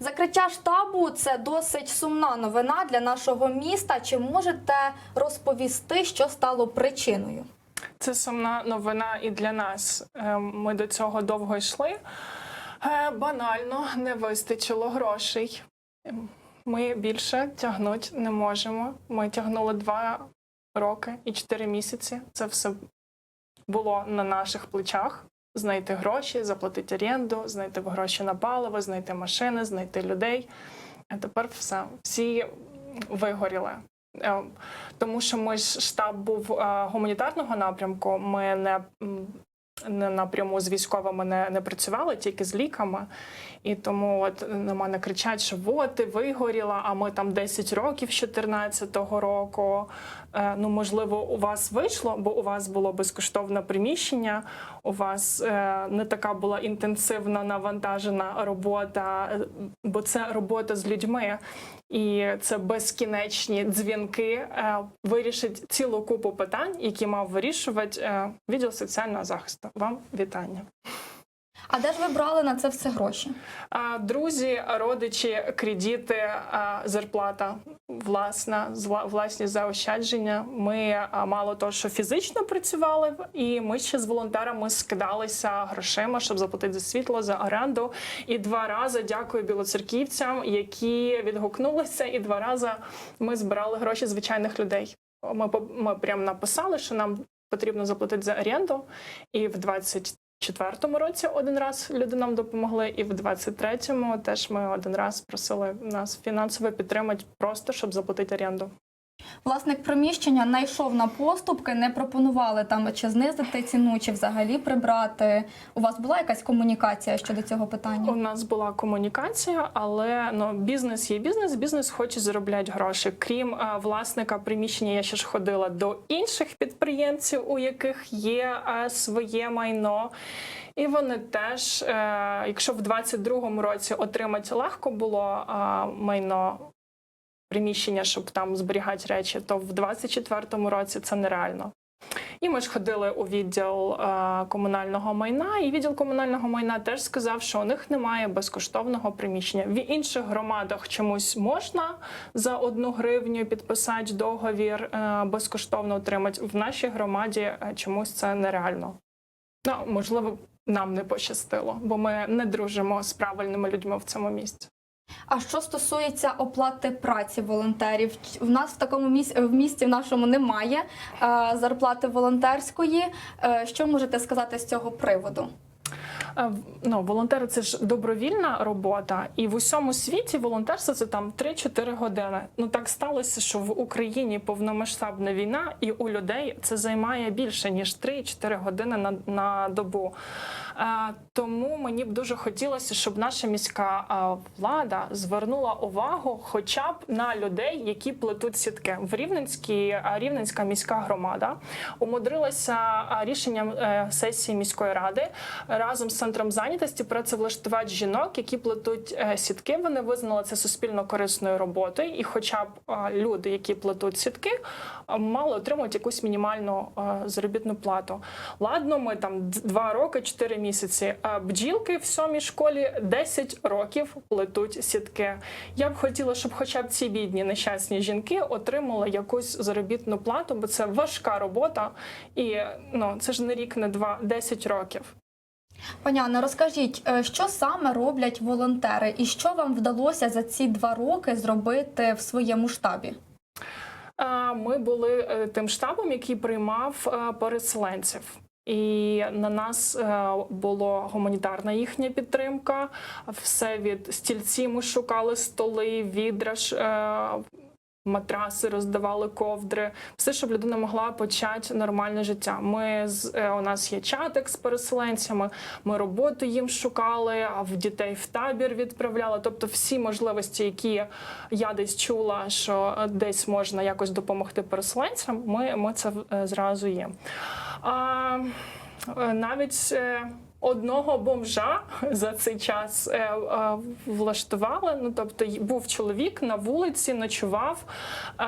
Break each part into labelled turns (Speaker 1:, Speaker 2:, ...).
Speaker 1: Закриття штабу це досить сумна новина для нашого міста. Чи можете розповісти, що стало причиною?
Speaker 2: Це сумна новина і для нас. Е, Ми до цього довго йшли. Е, Банально не вистачило грошей. Ми більше тягнути не можемо. Ми тягнули два роки і чотири місяці. Це все було на наших плечах. Знайти гроші, заплатити оренду, знайти гроші на паливо, знайти машини, знайти людей. А тепер все, всі вигоріли. Е, Тому що ми ж штаб був е, гуманітарного напрямку. Ми не, не напряму з військовими не, не працювали, тільки з ліками. І тому от на мене кричать, що от ти вигоріла, а ми там 10 років з 14-го року. Е, ну, можливо, у вас вийшло, бо у вас було безкоштовне приміщення, у вас е, не така була інтенсивна навантажена робота, е, бо це робота з людьми. І це безкінечні дзвінки е, вирішить цілу купу питань, які мав вирішувати е, відділ соціального захисту. Вам вітання.
Speaker 1: А де ж ви брали на це все гроші?
Speaker 2: Друзі, родичі, кредити, зарплата, власна, власні заощадження. Ми мало того, що фізично працювали, і ми ще з волонтерами скидалися грошима, щоб заплатити за світло, за оренду. І два рази дякую білоцерківцям, які відгукнулися, і два рази ми збирали гроші звичайних людей. Ми, ми прямо написали, що нам потрібно заплатити за оренду, і в 20 24-му році один раз люди нам допомогли, і в 23-му теж ми один раз просили нас фінансово підтримати, просто щоб заплатити оренду.
Speaker 1: Власник приміщення не йшов на поступки, не пропонували там чи знизити ціну, чи взагалі прибрати. У вас була якась комунікація щодо цього питання?
Speaker 2: У нас була комунікація, але ну бізнес є бізнес. Бізнес хоче заробляти гроші. Крім е, власника приміщення, я ще ж ходила до інших підприємців, у яких є е, своє майно. І вони теж, е, якщо в 22-му році отримати легко було майно приміщення, щоб там зберігати речі, то в 24-му році це нереально. І ми ж ходили у відділ е, комунального майна, і відділ комунального майна теж сказав, що у них немає безкоштовного приміщення. В інших громадах чомусь можна за одну гривню підписати договір е, безкоштовно отримати. В нашій громаді е, чомусь це нереально. Ну, можливо, нам не пощастило, бо ми не дружимо з правильними людьми в цьому місці.
Speaker 1: А що стосується оплати праці волонтерів, в нас в такому місці в місті в нашому немає е, зарплати волонтерської. Е, що можете сказати з цього приводу?
Speaker 2: Е, Ну, волонтери це ж добровільна робота, і в усьому світі волонтерство це там 3-4 години. Ну так сталося, що в Україні повномасштабна війна, і у людей це займає більше ніж 3-4 години на, на добу. Е, тому мені б дуже хотілося, щоб наша міська е, влада звернула увагу хоча б на людей, які плетуть сітки. В Рівненській е, Рівненська міська громада умудрилася рішенням сесії міської ради разом з центром зайнятості працевлаштувати жінок, які плетуть е, сітки. Вони визнали це суспільно корисною роботою, і, хоча б е, люди, які плетуть сітки, е, мали отримувати якусь мінімальну заробітну плату. Ладно, ми там два роки, чотири місяці. Е, Бджілки в сьомій школі 10 років плетуть сітки. Я б хотіла, щоб хоча б ці бідні нещасні жінки отримали якусь заробітну плату, бо це важка робота, і ну це ж не рік, не два, 10 років.
Speaker 1: Пані розкажіть, е, що саме роблять волонтери, і що вам вдалося за ці два роки зробити в своєму штабі?
Speaker 2: Ми були е, тим штабом, який приймав е, переселенців. І на нас була гуманітарна їхня підтримка. Все від стільці ми шукали столи, відра, ж, е, матраси роздавали ковдри, все, щоб людина могла почати нормальне життя. Ми з е, у нас є чатик з переселенцями. Ми роботу їм шукали, а в дітей в табір відправляли. Тобто, всі можливості, які я десь чула, що е, десь можна якось допомогти переселенцям. Ми, ми це е, зразу є. А, навіть одного бомжа за цей час е, е, влаштували. Ну тобто був чоловік на вулиці, ночував. Е,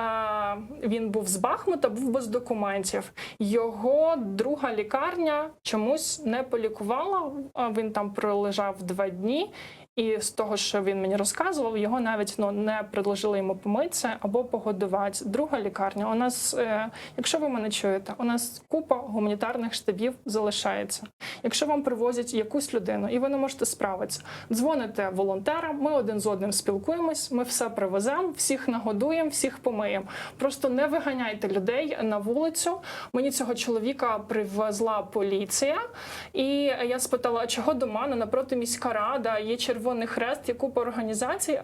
Speaker 2: він був з Бахмута, був без документів. Його друга лікарня чомусь не полікувала. Він там пролежав два дні. І з того, що він мені розказував, його навіть ну не предложили йому помитися або погодувати. Друга лікарня. У нас, е, якщо ви мене чуєте, у нас купа гуманітарних штабів залишається. Якщо вам привозять якусь людину і ви не можете справитися, дзвоните волонтерам. Ми один з одним спілкуємось. Ми все привеземо, всіх нагодуємо, всіх помиємо. Просто не виганяйте людей на вулицю. Мені цього чоловіка привезла поліція, і я спитала, чого до мене напроти міська рада, є Червоний Хрест, є купа організацій.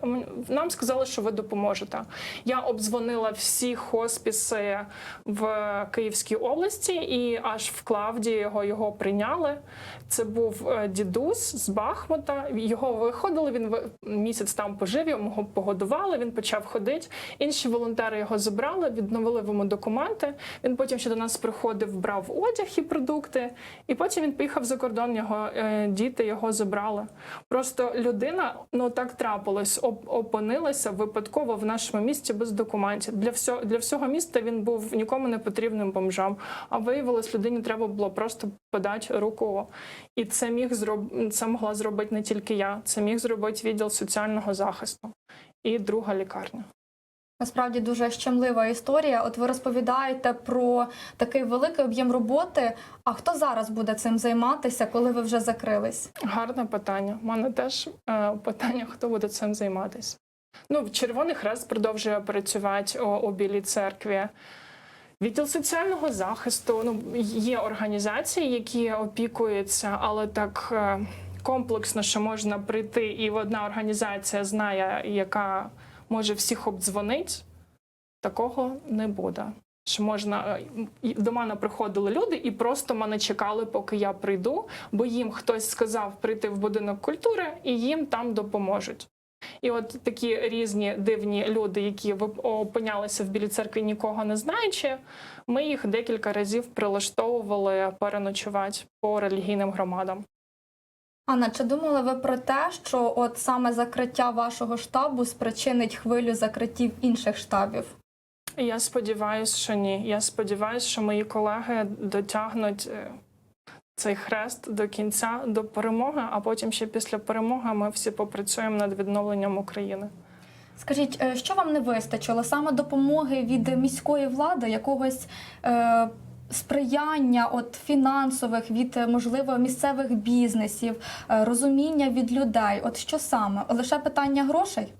Speaker 2: Нам сказали, що ви допоможете. Я обдзвонила всі хоспіси в Київській області, і аж в Клавді його, його прийняли. Це був е, дідусь з Бахмута. Його виходили. Він місяць там пожив, його погодували. Він почав ходити. Інші волонтери його забрали, відновили йому документи. Він потім ще до нас приходив, брав одяг і продукти. І потім він поїхав за кордон. Його е, діти його забрали. Просто людина, ну так трапилось, оп- опинилася випадково в нашому місті без документів. Для всього для всього міста він був нікому не потрібним бомжам. А виявилось, людині треба було просто подати руку. І це міг зроб... це могла зробити не тільки я, це міг зробити відділ соціального захисту і друга лікарня.
Speaker 1: Насправді дуже щемлива історія. От ви розповідаєте про такий великий об'єм роботи. А хто зараз буде цим займатися, коли ви вже закрились?
Speaker 2: Гарне питання. У мене теж е, питання, хто буде цим займатися. Ну, Червоний Хрест продовжує працювати у, у Білій церкві. Відділ соціального захисту. Ну, є організації, які опікуються, але так е, комплексно, що можна прийти, і одна організація знає, яка може всіх обдзвонити, такого не буде. Що можна е, до мене приходили люди і просто мене чекали, поки я прийду, бо їм хтось сказав прийти в будинок культури, і їм там допоможуть. І от такі різні дивні люди, які опинялися в білій церкві, нікого не знаючи, ми їх декілька разів прилаштовували переночувати по релігійним громадам.
Speaker 1: Анна, чи думали ви про те, що от саме закриття вашого штабу спричинить хвилю закриттів інших штабів?
Speaker 2: Я сподіваюся, що ні. Я сподіваюся, що мої колеги дотягнуть е, цей хрест до кінця, до перемоги, а потім ще після перемоги ми всі попрацюємо над відновленням України.
Speaker 1: Скажіть, е, що вам не вистачило? Саме допомоги від міської влади, якогось е, сприяння от фінансових від е, можливо місцевих бізнесів, е, розуміння від людей? От що саме? Лише питання грошей?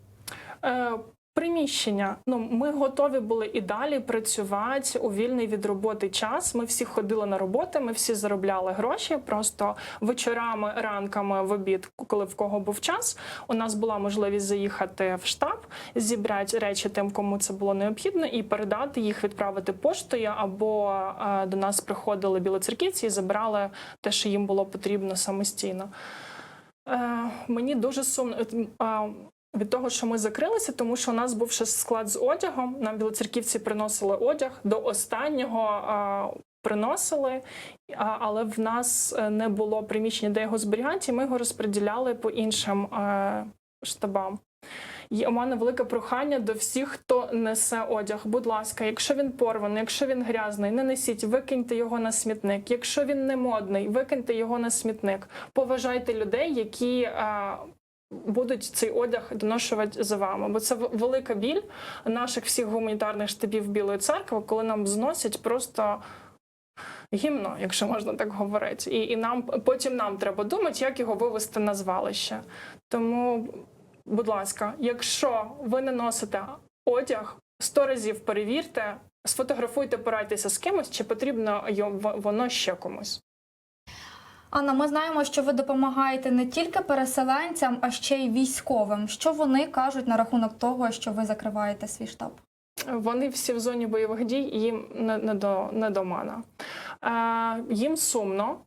Speaker 2: Приміщення. Ну, ми готові були і далі працювати у вільний від роботи час. Ми всі ходили на роботи, ми всі заробляли гроші. Просто вечорами, ранками в обід, коли в кого був час, у нас була можливість заїхати в штаб, зібрати речі тим, кому це було необхідно, і передати їх, відправити поштою, або е, до нас приходили білоцерківці і забирали те, що їм було потрібно самостійно. Е, мені дуже сумно. Від того, що ми закрилися, тому що у нас був ще склад з одягом. Нам білоцерківці приносили одяг до останнього. а, Приносили, але в нас е, не було приміщення, де його зберігати, і ми його розподіляли по іншим е, штабам. І у мене велике прохання до всіх, хто несе одяг. Будь ласка, якщо він порваний, якщо він грязний, не несіть, викиньте його на смітник. Якщо він не модний, викиньте його на смітник. Поважайте людей, які е, будуть цей одяг доношувати за вами. Бо це велика біль наших всіх гуманітарних штабів Білої церкви, коли нам зносять просто. Гімно, якщо можна так говорити, і, і нам потім нам треба думати, як його вивести на звалище. Тому, будь ласка, якщо ви не носите одяг, сто разів перевірте, сфотографуйте, порадьтеся з кимось, чи потрібно воно ще комусь.
Speaker 1: Анна, ми знаємо, що ви допомагаєте не тільки переселенцям, а ще й військовим. Що вони кажуть на рахунок того, що ви закриваєте свій штаб?
Speaker 2: Вони всі в зоні бойових дій, їм не, не, до, не до мене. Е, їм сумно,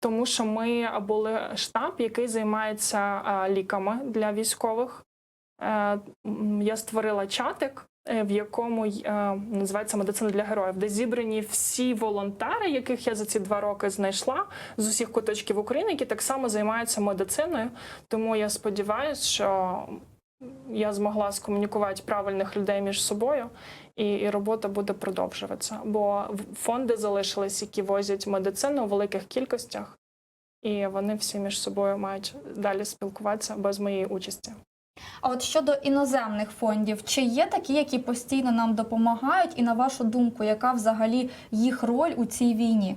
Speaker 2: тому що ми були штаб, який займається е, ліками для військових. Е, я створила чатик, в якому е, називається медицина для героїв, де зібрані всі волонтери, яких я за ці два роки знайшла з усіх куточків України, які так само займаються медициною. Тому я сподіваюся, що я змогла скомунікувати правильних людей між собою, і, і робота буде продовжуватися. Бо фонди залишились, які возять медицину у великих кількостях. і вони всі між собою мають далі спілкуватися без моєї участі.
Speaker 1: А от щодо іноземних фондів, чи є такі, які постійно нам допомагають, і на вашу думку, яка взагалі їх роль у цій війні?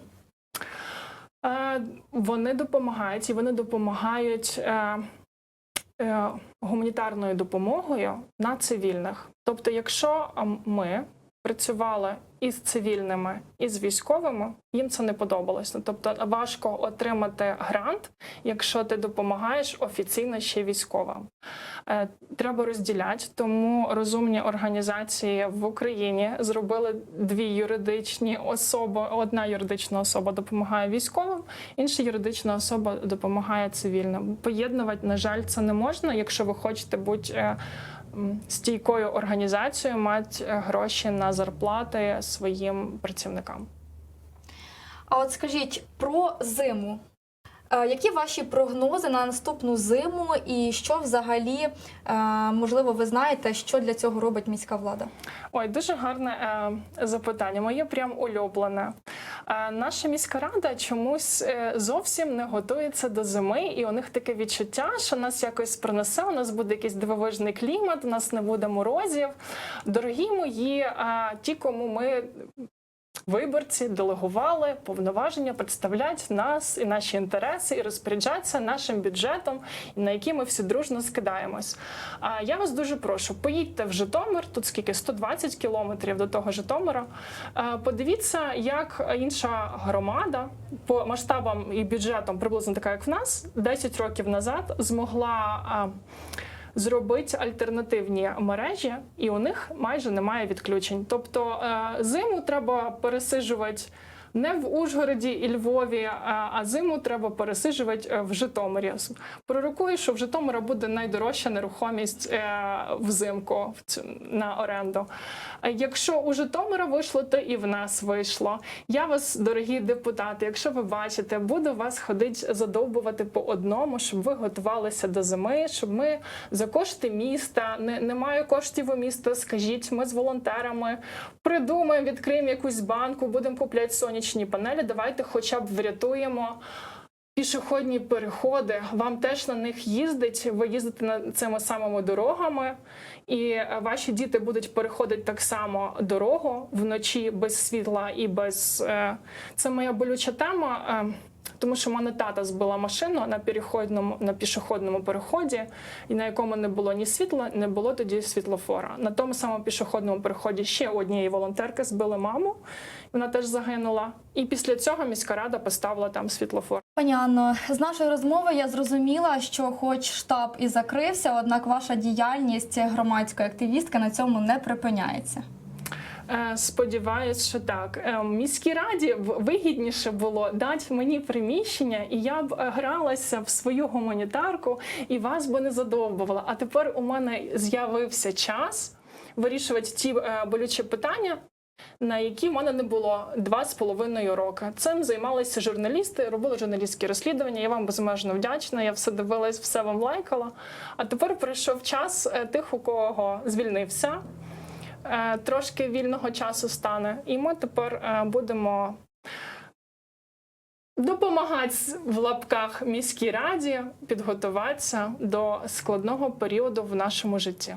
Speaker 2: Е, Вони допомагають і вони допомагають е, е, гуманітарною допомогою на цивільних. Тобто, якщо а, ми працювали із цивільними, і з військовими, їм це не подобалось. Ну, Тобто важко отримати грант, якщо ти допомагаєш офіційно ще військовим. Е, Треба розділяти, тому розумні організації в Україні зробили дві юридичні особи. Одна юридична особа допомагає військовим, інша юридична особа допомагає цивільним. Поєднувати, на жаль, це не можна, якщо ви хочете бути е, стійкою організацією, мати е, гроші на зарплати своїм працівникам.
Speaker 1: А от скажіть про зиму. Е, Які ваші прогнози на наступну зиму, і що взагалі е, можливо ви знаєте, що для цього робить міська влада?
Speaker 2: Ой, дуже гарне е, запитання. Моє прям улюблене. Наша міська рада чомусь зовсім не готується до зими, і у них таке відчуття, що нас якось принесе. У нас буде якийсь дивовижний клімат, у нас не буде морозів. Дорогі мої, ті, кому ми. Виборці делегували повноваження представляти нас і наші інтереси, і розпоряджатися нашим бюджетом, на який ми всі дружно скидаємось. А я вас дуже прошу, поїдьте в Житомир, тут скільки 120 кілометрів до того Житомира. Е, Подивіться, як інша громада по масштабам і бюджетам, приблизно така, як в нас, 10 років назад змогла. Зробити альтернативні мережі, і у них майже немає відключень. Тобто е, зиму треба пересиджувати не в Ужгороді і Львові, а зиму треба пересиджувати е, в Житомирі. Пророкую, що в Житомира буде найдорожча нерухомість е, взимку на оренду. Якщо у Житомира вийшло, то і в нас вийшло. Я вас, дорогі депутати, якщо ви бачите, буду вас ходити задовбувати по одному, щоб ви готувалися до зими, щоб ми за кошти міста не, немає коштів у місто. Скажіть, ми з волонтерами придумаємо, відкриємо якусь банку, будемо купляти сонячні панелі. Давайте, хоча б врятуємо. Пішохідні переходи, вам теж на них їздить. Ви їздите на цими самими дорогами, і е, ваші діти будуть переходити так само дорогу вночі без світла і без е, це моя болюча тема. Тому що мене тата збила машину на переходному на пішохідному переході, і на якому не було ні світла, не було тоді світлофора. На тому самому пішохідному переході ще однієї волонтерки збили маму. Вона теж загинула. І після цього міська рада поставила там світлофор.
Speaker 1: Пані Анно, з нашої розмови я зрозуміла, що, хоч штаб і закрився, однак ваша діяльність громадської активістки на цьому не припиняється.
Speaker 2: Е, Сподіваюсь, що так. Е, Міській раді вигідніше було дати мені приміщення, і я б е, гралася в свою гуманітарку і вас би не задовбувала. А тепер у мене з'явився час вирішувати ті болючі питання. На які в мене не було два з половиною роки. Цим займалися журналісти, робили журналістські розслідування. Я вам безмежно вдячна. Я все дивилась, все вам лайкала. А тепер прийшов час тих, у кого звільнився трошки вільного часу стане, і ми тепер е, будемо допомагати в лапках міській раді підготуватися до складного періоду в нашому житті.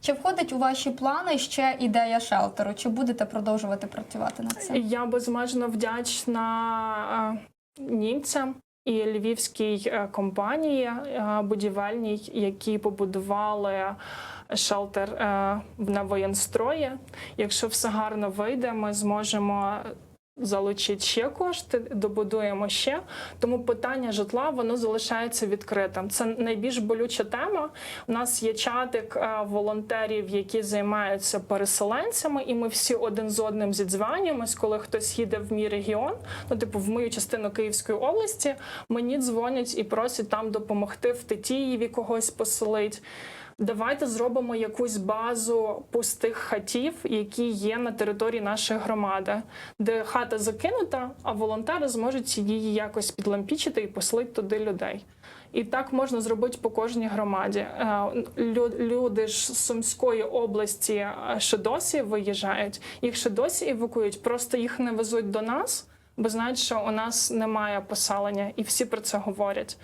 Speaker 1: Чи входить у ваші плани ще ідея шелтеру? Чи будете продовжувати працювати над цим?
Speaker 2: Я безмежно вдячна е, німцям. І львівській е, компанії е, будівельній, які побудували шелтер е, на воєнстрої. Якщо все гарно вийде, ми зможемо залучити ще кошти, добудуємо ще. Тому питання житла воно залишається відкритим. Це найбільш болюча тема. У нас є чатик е, волонтерів, які займаються переселенцями, і ми всі один з одним зідзванюємось, коли хтось їде в мій регіон, ну типу в мою частину Київської області. Мені дзвонять і просять там допомогти в Тетіїві когось поселить. Давайте зробимо якусь базу пустих хатів, які є на території нашої громади, де хата закинута, а волонтери зможуть її якось підлампічити і поселити туди людей. І так можна зробити по кожній громаді. Е, Люди ж з Сумської області е, ще досі виїжджають, їх ще досі евакуюють, просто їх не везуть до нас. Бо знають, що у нас немає поселення, і всі про це говорять.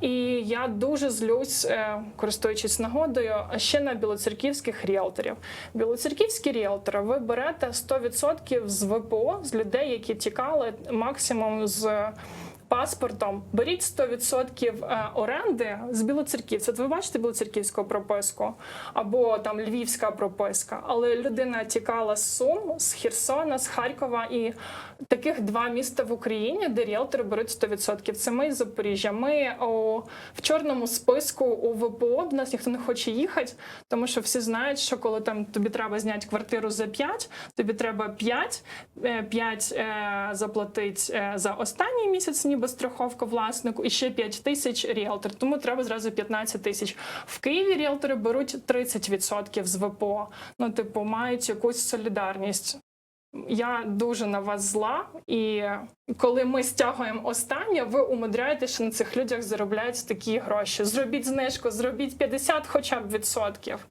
Speaker 2: І я дуже злюсь, е, користуючись нагодою, ще на білоцерківських ріелторів. Білоцерківські ріелтори, ви берете 100% з ВПО, з людей, які тікали максимум з. Паспортом беріть 100% е, оренди з білоцерківця. Ви бачите білоцерківську прописку або там львівська прописка, але людина тікала з Сум, з Херсона, з Харкова і таких два міста в Україні, де ріелтори беруть 100%. Це ми з Запоріжжя. Ми о, в чорному списку у ВПО до нас ніхто не хоче їхати, тому що всі знають, що коли там тобі треба зняти квартиру за 5, тобі треба 5, 5 е, заплатити е, за останній місяць, ніби страховка власнику, і ще 5 тисяч ріелтор. Тому треба зразу 15 тисяч. В Києві ріелтори беруть 30% з ВПО. Ну, типу, мають якусь солідарність. Я дуже на вас зла, і коли ми стягуємо останнє, ви умудряєтеся, що на цих людях заробляють такі гроші. Зробіть знижку, зробіть 50 хоча б відсотків.